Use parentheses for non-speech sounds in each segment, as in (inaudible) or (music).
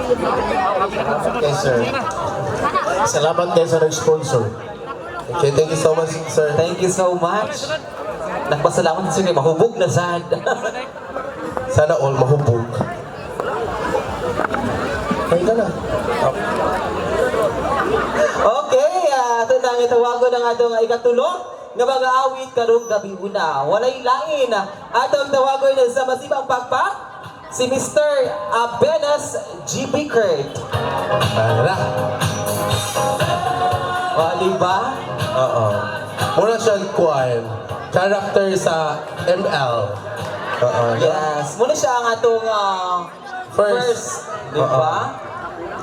Okay, sir. Salamat kayo sa nag-sponsor. Okay, thank you so much, sir. Thank you so much. Nagpasalamat sa inyo, mahubog na sad. (laughs) Sana all mahubog. Ay ka na. okay, uh, ito na ang itawago ng atong ikatulo nga mga awit karong gabi una. Walay lain. Atong tawagon sa masibang pagpak, si Mr. Abenas G.P. Kurt. Para. O, di ba? Oo. Muna siya kuwan. Character sa ML. Oo. Yes. Muna siya ang atong ah, First. first. Di ba?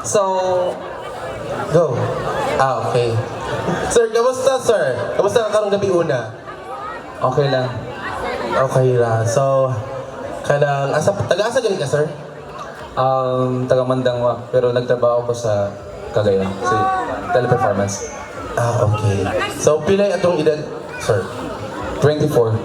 So, Go. Ah, okay. Sir, kamusta, sir? Kamusta ka karong gabi una? okay lang. Okay ra. So, kanang asa taga-asa gani ka, sir? Um, taga Mandangwa, pero nagtrabaho ko sa Cagayan, sa teleperformance. Ah, okay. So, pilay atong edad, sir? 24.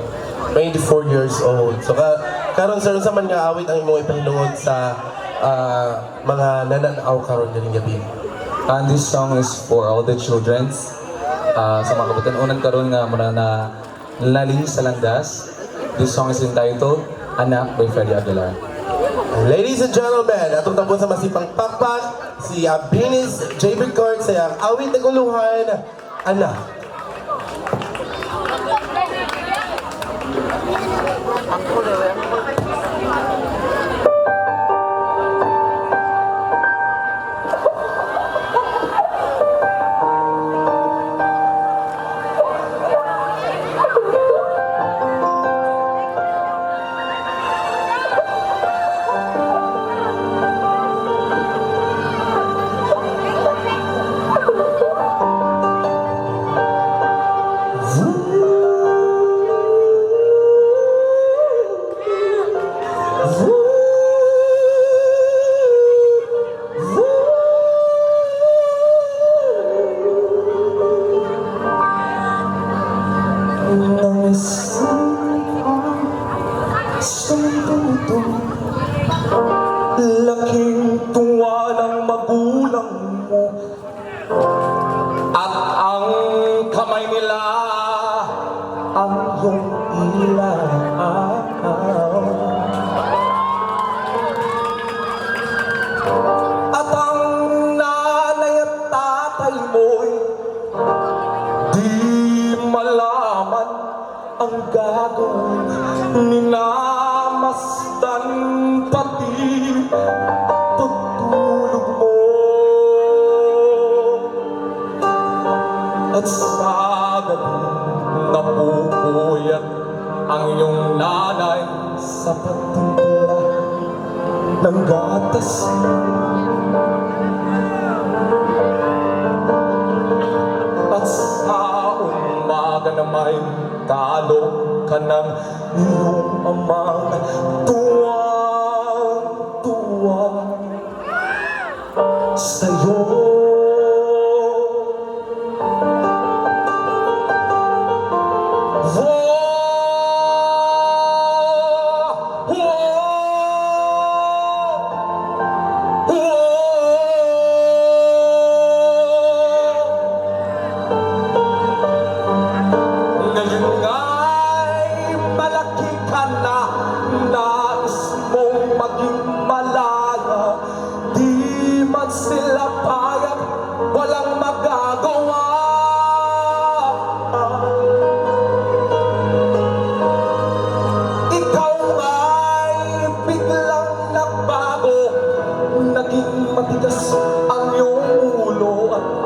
24 years old. So, ka karon sir, sa man nga awit ang imong ipahinungod sa ah, mga nananaw karon ganing gabi? And this song is for all the children. Uh, sa mga kabutan, unang karon nga muna na laling sa landas. This song is entitled Anak by Freddie Aguilar. Ladies and gentlemen, atong tapon sa masipang pakpak, si Abinis J. Court sa iyang awit na guluhan, anak. Laking ng magulang mo. At ang kamay nila Ang iyong ilaw At ang nanay at tatay mo'y Di malaman ang gagawin Minamasdan pati At sa gabing napupuyat ang iyong nanay. Sa pagtimpla ng gatas. At sa umaga na may kalong ka ng iyong amang tuwang-tuwa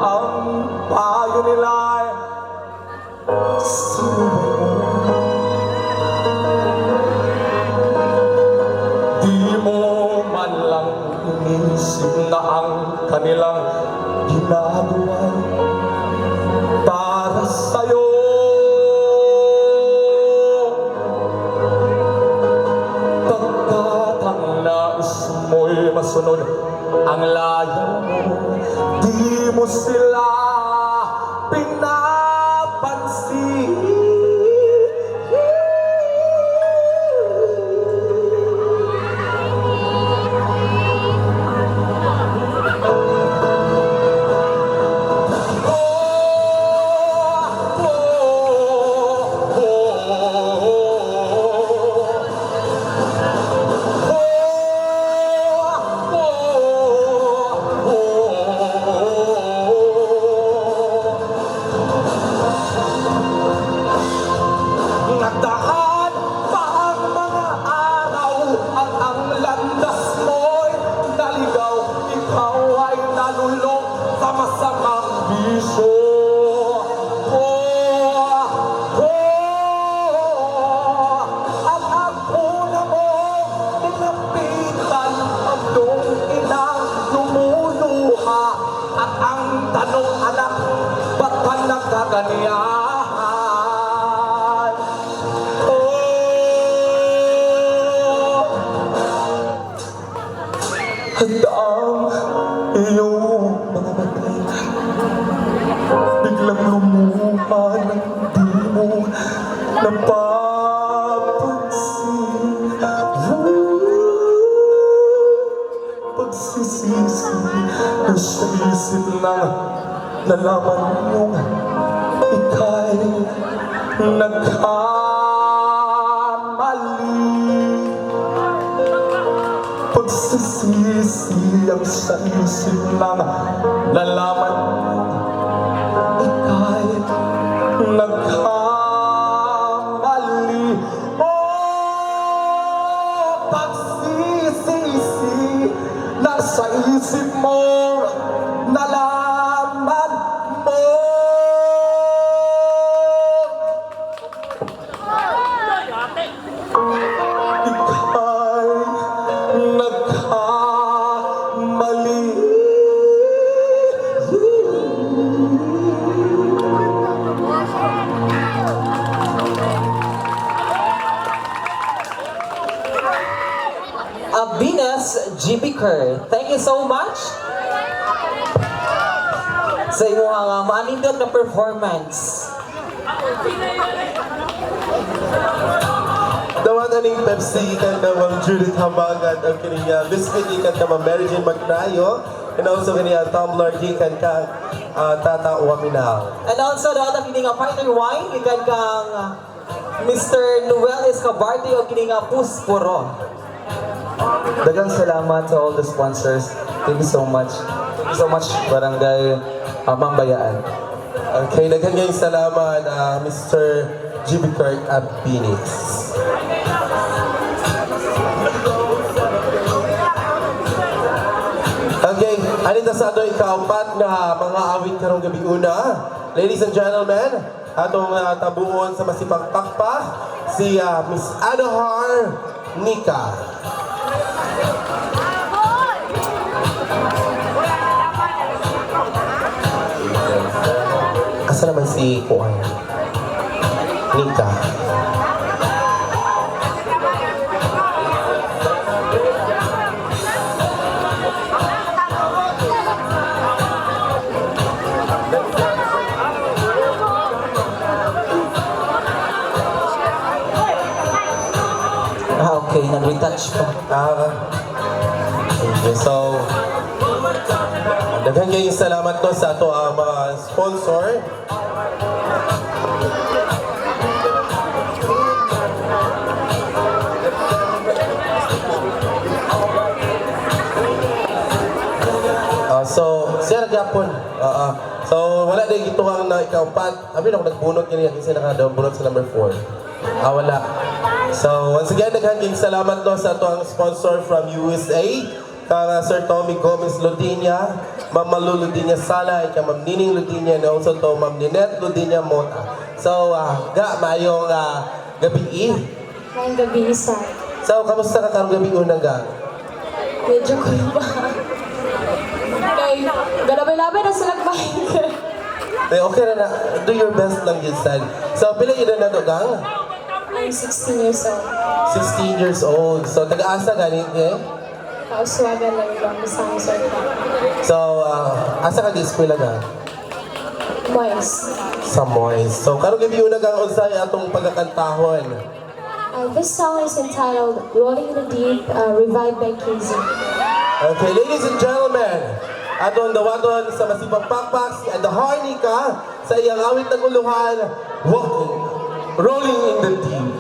ang payo nila'y Di mo man lang inisip na ang kanilang ginagawa para sa'yo. Pagkat nais mo'y masunod ang layo di mo sila napapansin Pagsisisi na sa isip ng nalaman mong ika'y nagkamali pagsisisi ang sa isip ng lalaman mo sa isip Abinas GB Kerr. Thank you so much sa imong uh, maanindot na performance. Dawan aning Pepsi ikan ka Ma'am Judith Hambagan ang kaniya biscuit ikan ka Ma'am Mary Jane Magnayo and also kaniya tumbler ikan ka ah, Tata Uwaminaw. And also, dapat ang kining partner wine, ikan kang uh, Mr. Noel Escabarte o uh, Pusporo. Dagang salamat sa all the sponsors. Thank you so much. So much, Barangay Amang Bayaan. Okay, daghan ngayong salamat ah, Mr. GB Kirk at Phoenix. Okay, anita sa ato ikaapat nga mga awit karong gabi una. Ladies and gentlemen, atong uh, tabuon sa masipag pakpak si ah, Miss Adohar Nika. Naman si Kuan? Nika. Ah, okay, nag-retouch pa. Ah, okay, so, daghan kayong salamat to sa ato ang mga sponsor. Siya nagyapon. Ah, ah. so, wala din gituhang na ikaupat. Abi na ako nagbunot ganyan kasi nakadabunot sa number 4. Ah, wala. So, once again, naghanding salamat no sa ato ang sponsor from USA. Kang ah, Sir Tommy Gomez Lodinia, Ma'am Malu Lodinia Sala, ika Ma'am Nining Lodinia, and also to Ma'am Ninette Lodinia Mota. So, ah, ga, mayong ah, gabi Ngayong gabi isa. So, kamusta ka karong gabi unang ga? Medyo kuya Kay, galabay-labay na sa ko. (laughs) Eh, okay na na. Do your best lang yun, Stan. So, pila yun na gang? I'm 16 years old. 16 years old. So, taga-asa ganit eh? Kauswagan lang yung isang sorta. So, ah, asa ka di-eskwela ka? Moist. Sa Moise. So, karong gabi una kang unsay atong pagkakantahon. Uh, this song is entitled Rolling in the Deep, uh, revived by KZ. Okay, ladies and gentlemen, atong dawaton sa masibang pakpak si Adahar Nika sa iyang awit ng uluhan, Walking, Rolling in the Deep.